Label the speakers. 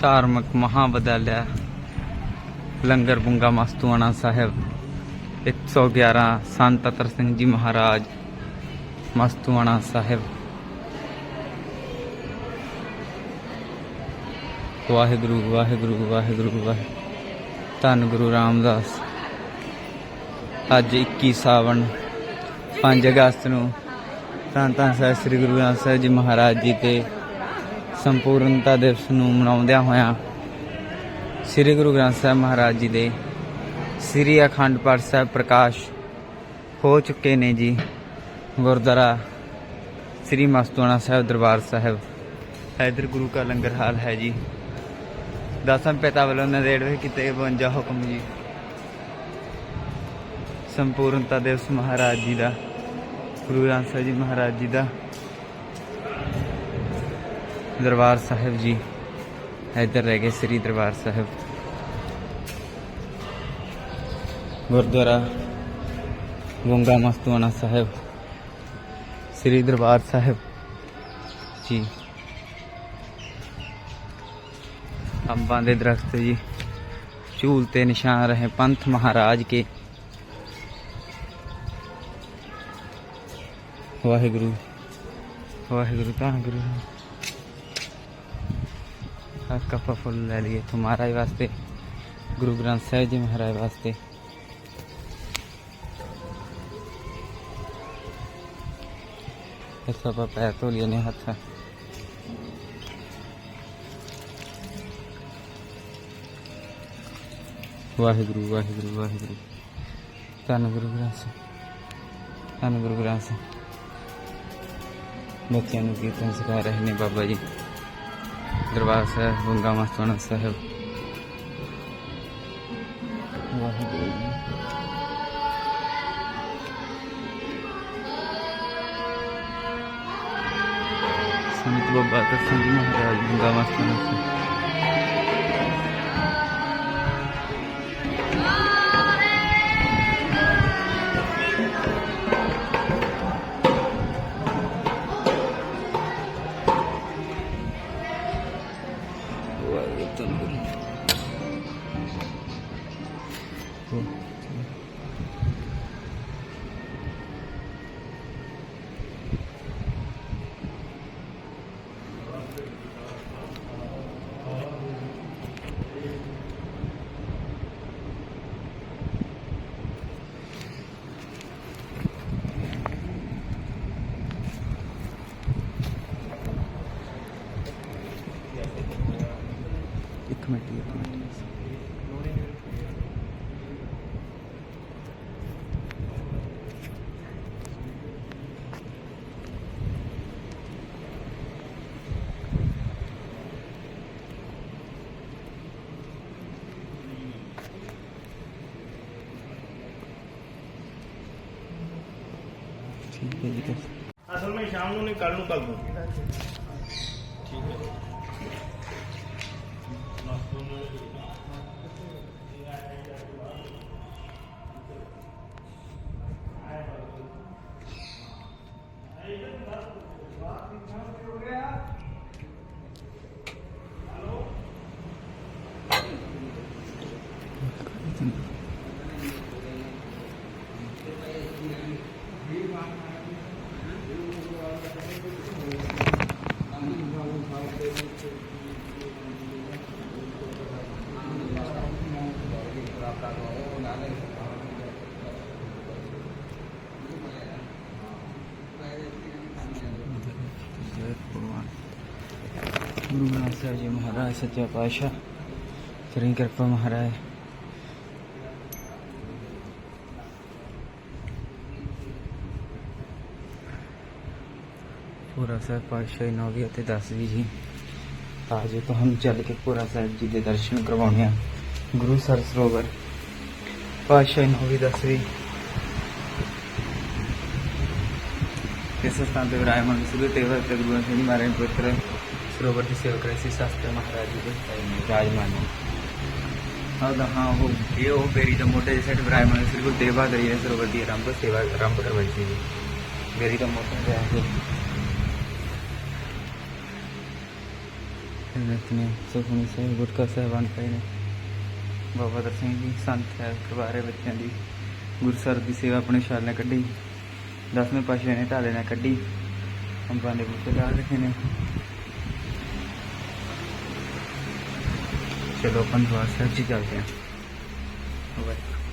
Speaker 1: ਧਾਰਮਿਕ ਮਹਾਵਿਦਿਆਲਿਆ, ਲੰਗਰ ਬੁੰਗਾ ਮਸਤੂਆਣਾ ਸਾਹਿਬ 111 ਸੰਤ ਅਤਰ ਸਿੰਘ ਜੀ ਮਹਾਰਾਜ, ਮਸਤੂਆਣਾ ਸਾਹਿਬ। ਵਾਹਿਗੁਰੂ ਵਾਹਿਗੁਰੂ ਵਾਹਿਗੁਰੂ ਵਾਹਿਗੁਰੂ ਧੰਨ ਗੁਰੂ ਰਾਮਦਾਸ। ਅੱਜ 21 ਸਾਵਣ 5 ਅਗਸਤ ਨੂੰ ਧੰਨ ਧੰਨ ਸਾਹਿਬ ਸ੍ਰੀ ਗੁਰੂ ਗ੍ਰੰਥ ਸਾਹਿਬ ਜੀ ਮਹਾਰਾਜ ਜੀ ਤੇ ਸੰਪੂਰਨਤਾ ਦਿਵਸ ਨੂੰ ਮਨਾਉਂਦਿਆਂ ਹੋਇਆਂ ਸ੍ਰੀ ਗੁਰੂ ਗ੍ਰੰਥ ਸਾਹਿਬ ਮਹਾਰਾਜ ਜੀ ਦੇ ਸ੍ਰੀ ਅਖੰਡ ਪਾਠ ਸਾਹਿਬ ਪ੍ਰਕਾਸ਼ ਹੋ ਚੁੱਕੇ ਨੇ ਜੀ। ਗੁਰਦੁਆਰਾ ਸ੍ਰੀ ਮਸਤੂਆਣਾ ਸਾਹਿਬ ਦਰਬਾਰ ਸਾਹਿਬ ਇਧਰ ਗੁਰੂ ਕਾ ਲੰਗਰ ਹਾਲ ਹੈ ਜੀ। ਦਸਮ ਪਿਤਾ ਵੱਲੋਂ ਨਦੇੜਵੇ ਕੀਤੇ 52 ਹੁਕਮ ਜੀ। ਸੰਪੂਰਨਤਾ ਦਿਵਸ ਮਹਾਰਾਜ ਜੀ ਦਾ, ਗੁਰੂ ਗ੍ਰੰਥ ਸਾਹਿਬ ਜੀ ਮਹਾਰਾਜ ਜੀ ਦਾ ਦਰਬਾਰ ਸਾਹਿਬ ਜੀ। ਇੱਧਰ ਰਹਿ ਗਏ ਸ੍ਰੀ ਦਰਬਾਰ ਸਾਹਿਬ। ਗੁਰਦੁਆਰਾ ਗੰਗਾ ਮਸਤੂਆਣਾ ਸਾਹਿਬ। ਸ੍ਰੀ ਦਰਬਾਰ ਸਾਹਿਬ ਜੀ। ਅੰਬਾਂ ਦੇ ਦਰਖਤ ਜੀ। ਝੂਲ ਤੇ ਨਿਸ਼ਾਨ ਰਹੇ ਪੰਥ ਮਹਾਰਾਜ ਕੇ। ਵਾਹਿਗੁਰੂ। ਵਾਹਿਗੁਰੂ, ਧੰਨ ਗੁਰੂ ਹਰ ਕੱਪਾ ਫੁੱਲ ਲੈ ਲਈਏ ਤੁਹਾਰੇ ਵਾਸਤੇ, ਗੁਰੂ ਗ੍ਰੰਥ ਸਾਹਿਬ ਜੀ ਮਹਾਰਾਜ ਵਾਸਤੇ। ਇਸ ਆਪਾਂ ਪੈਰ ਧੋ ਲਈਏ ਨੇ ਹੱਥ। ਵਾਹਿਗੁਰੂ ਵਾਹਿਗੁਰੂ ਵਾਹਿਗੁਰੂ। ਧੰਨ ਗੁਰੂ ਗ੍ਰੰਥ ਸਾਹਿਬ, ਧੰਨ ਗੁਰੂ ਗ੍ਰੰਥ ਸਾਹਿਬ। ਬੱਚਿਆਂ ਨੂੰ ਕੀਰਤਨ ਸਿਖਾ ਰਹੇ ਨੇ ਬਾਬਾ ਜੀ। ਦਰਬਾਰ ਸਾਹਿਬ ਗੁੰਗਾ ਮਸਤਾਨਾ ਸਾਹਿਬ ਵਾਹਿਗੁਰੂ ਜੀ। ਸੰਤ ਬਾਬਾ ਦਰਸ਼ਨ ਜੀ ਮਹਾਰਾਜ ਗੁੰਗਾ ਮਸਤਾਨਾ ਸਾਹਿਬ ਵਾਹਿਗੁਰੂ ਧੰਨ ਠੀਕ ਹੈ ਜੀ।
Speaker 2: ਅਸਲ ਵਿੱਚ ਸ਼ਾਮ ਨੂੰ ਨਹੀਂ ਕੱਲ ਨੂੰ ਕਰ ਦੂੰ
Speaker 1: ਜੈ Thank you. ਗੁਰੂ ਗ੍ਰੰਥ ਸਾਹਿਬ ਜੀ ਮਹਾਰਾਜ ਸੱਚਾ ਪਾਤਸ਼ਾਹ ਸ੍ਰੀ ਕਿਰਪਾ ਮਹਾਰਾਜ ਪੂਰਾ ਸਾਹਿਬ ਪਾਤਸ਼ਾਹੀ ਨੌਵੀਂ ਅਤੇ ਦਸਵੀਂ ਜੀ ਆਜੋ ਤਾਂ ਚੱਲ ਕੇ ਪੂਰਾ ਸਾਹਿਬ ਜੀ ਦੇ ਦਰਸ਼ਨ ਕਰਵਾਉਣੇ ਆ ਗੁਰੂ ਸਰ ਸਰੋਵਰ ਪਾਤਸ਼ਾਹ ਨੌਵੀਂ ਦਸਵੀਂ ਇਸ ਸਥਾਨ ਤੇ ਵਿਰਾਜਮਾਨ ਸੁਭੇ ਤੇਵਰ ਤੇ ਗੁਰੂ ਸਿੰਘ ਮਹਾਰਾਜ ਪੁੱਤਰ ਸਰੋਵਰ ਦੀ ਸੇਵਾ ਕਰੇ ਸੀ ਸ਼ਾਸਤਰ ਮਹਾਰਾਜ ਜੀ ਦੇ ਵਿਰਾਜਮਾਨ ਨੇ ਹਾਂ ਉਹ ਇਹ ਉਹ ਬੇਰੀ ਦਾ ਮੋਢੇ ਦੇ ਸਾਈਡ ਵਿਰਾਜਮਾਨ ਸ੍ਰੀ ਗੁਰੂ ਤੇਗ ਬਹਾਦਰ ਨੇ ਸਰੋਵਰ ਦੀ ਆਰੰਭ ਸੇਵਾ ਆਰੰਭ ਕਰਵਾਈ ਸੀ ਬੇਰੀ ਦਾ ਮੋਢੇ ਤੇ ਆ ਸੁਖਮਨੀ ਸਾਹਿਬ ਗੁਟਕਾ ਸਾਹਿਬਾਨ ਪਏ ਨੇ ਬਾਬਾ ਦਰ ਸਿੰਘ ਜੀ ਸੰਤ ਹੈ ਕੁਵਾਰੇ ਬੱਚਿਆਂ ਦੀ ਗੁਰਸਰ ਦੀ ਸੇਵਾ ਆਪਣੇ ਸ਼ਾਲ ਨੇ ਕੱਢੀ ਦਸਵੇਂ ਪਾਸ਼ੇ ਨੇ ਢਾਲੇ ਨੇ ਕੱਢੀ ਅੰਬਾਂ ਦੇ ਬੂਟੇ ਲਾ ਰੱਖੇ ਨੇ ਚਲੋ ਆਪਾਂ ਦਰਬਾਰ ਸਾਹਿਬ ਜੀ ਚੱਲਦੇ ਹਾਂ। ਵਾਹਿਗੁਰੂ